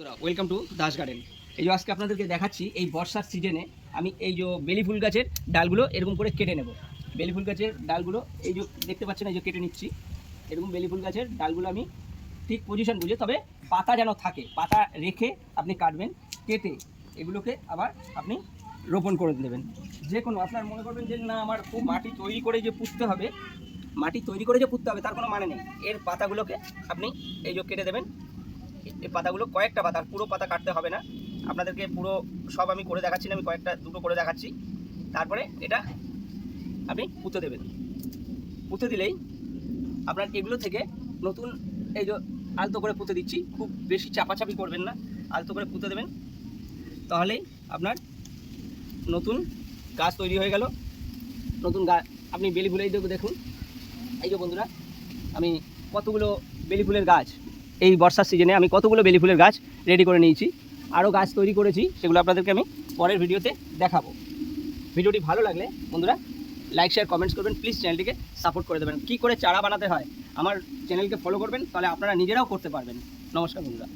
Welcome to Das garden এই যে আজকে আপনাদেরকে দেখাচ্ছি এই বর্ষার সিজনে আমি এই যে বেলি ফুল গাছের ডালগুলো এরকম করে কেটে নেব। বেলি ফুল গাছের ডালগুলো, এই যে দেখতে পাচ্ছেন, এই যে কেটে নিচ্ছি। এরকম বেলি ফুল গাছের ডালগুলো আমি ঠিক পজিশন বুঝে, তবে পাতা যেন থাকে, পাতা রেখে আপনি কাটবেন, কেটে এগুলোকে আবার আপনি রোপণ করে দেবেন। যে কোনো, আপনার মনে করবেন যে, না, আমার খুব মাটি তৈরি করে যে পুঁততে হবে, মাটি তৈরি করে যে পুঁততে হবে, তার কোনো মানে নেই। এর পাতাগুলোকে আপনি এই যে কেটে দেবেন এই পাতাগুলো কয়েকটা পাতা পুরো পাতা কাটতে হবে না। আপনাদেরকে পুরো সব আমি করে দেখাচ্ছি না, আমি কয়েকটা, দুটো করে দেখাচ্ছি। তারপরে এটা আপনি পুঁতে দেবেন। পুঁতে দিলেই আপনার এগুলো থেকে নতুন এই যে আলতো করে পুঁতে দিচ্ছি, খুব বেশি চাপাচাপি করবেন না, আলতো করে পুঁতে দেবেন। তাহলেই আপনার নতুন গাছ তৈরি হয়ে গেল। নতুন গাছ আপনি বেলি ফুলেই দেখুন। এই যে বন্ধুরা, আমি কতগুলো বেলি ফুলের গাছ এই বর্ষার সিজনে আমি কতগুলো বেলি ফুলের গাছ রেডি করে নিয়েছি আরও গাছ তৈরি করেছি, সেগুলো আপনাদেরকে আমি পরের ভিডিওতে দেখাবো। ভিডিওটি ভালো লাগলে বন্ধুরা লাইক শেয়ার কমেন্টস করবেন প্লিজ চ্যানেলটিকে সাপোর্ট করে দেবেন। কী করে চারা বানাতে হয়, আমার চ্যানেলকে ফলো করবেন, তাহলে আপনারা নিজেরাও করতে পারবেন। নমস্কার বন্ধুরা।